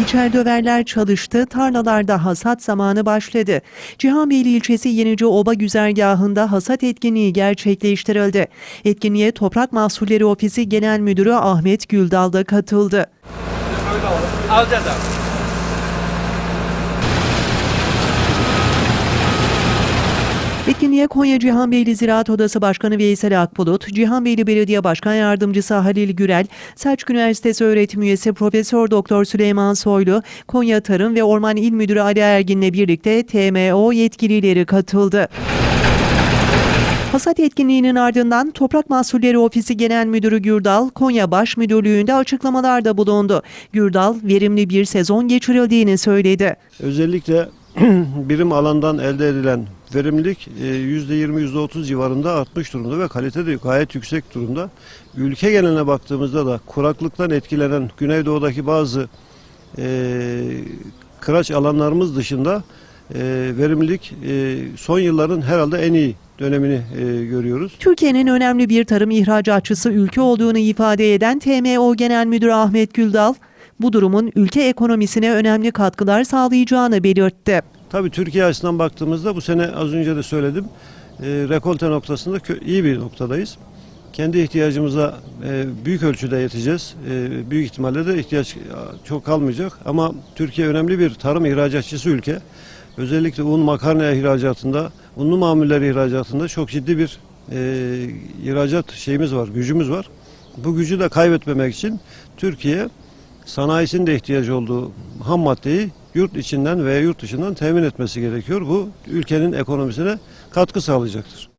Biçer döverler çalıştı, tarlalarda hasat zamanı başladı. Cihanbeyli ilçesi Yenice Oba güzergahında hasat etkinliği gerçekleştirildi. Etkinliğe Toprak Mahsulleri Ofisi Genel Müdürü Ahmet Güldal da katıldı. Alacağız abi. Etkinliğe Konya Cihanbeyli Ziraat Odası Başkanı Veysel Akbulut, Cihanbeyli Belediye Başkan Yardımcısı Halil Gürel, Selçuk Üniversitesi öğretim üyesi Profesör Doktor Süleyman Soylu, Konya Tarım ve Orman İl Müdürü Ali Ergin'le birlikte TMO yetkilileri katıldı. Hasat etkinliğinin ardından Toprak Mahsulleri Ofisi Genel Müdürü Gürdal, Konya Baş Müdürlüğü'nde açıklamalarda bulundu. Gürdal, verimli bir sezon geçirildiğini söyledi. Özellikle birim alandan elde edilen verimlilik e, %20 %30 civarında artmış durumda ve kalite de gayet yüksek durumda. Ülke geneline baktığımızda da kuraklıktan etkilenen Güneydoğu'daki bazı e, kıraç alanlarımız dışında e, verimlilik e, son yılların herhalde en iyi dönemini e, görüyoruz. Türkiye'nin önemli bir tarım ihracatçısı ülke olduğunu ifade eden TMO Genel Müdürü Ahmet Güldal, bu durumun ülke ekonomisine önemli katkılar sağlayacağını belirtti. Tabii Türkiye açısından baktığımızda bu sene az önce de söyledim e, rekolte noktasında iyi bir noktadayız. Kendi ihtiyacımıza e, büyük ölçüde yeteceğiz. E, büyük ihtimalle de ihtiyaç e, çok kalmayacak. Ama Türkiye önemli bir tarım ihracatçısı ülke. Özellikle un makarna ihracatında, unlu mamuller ihracatında çok ciddi bir e, ihracat şeyimiz var, gücümüz var. Bu gücü de kaybetmemek için Türkiye sanayisinin de ihtiyacı olduğu ham maddeyi yurt içinden veya yurt dışından temin etmesi gerekiyor. Bu ülkenin ekonomisine katkı sağlayacaktır.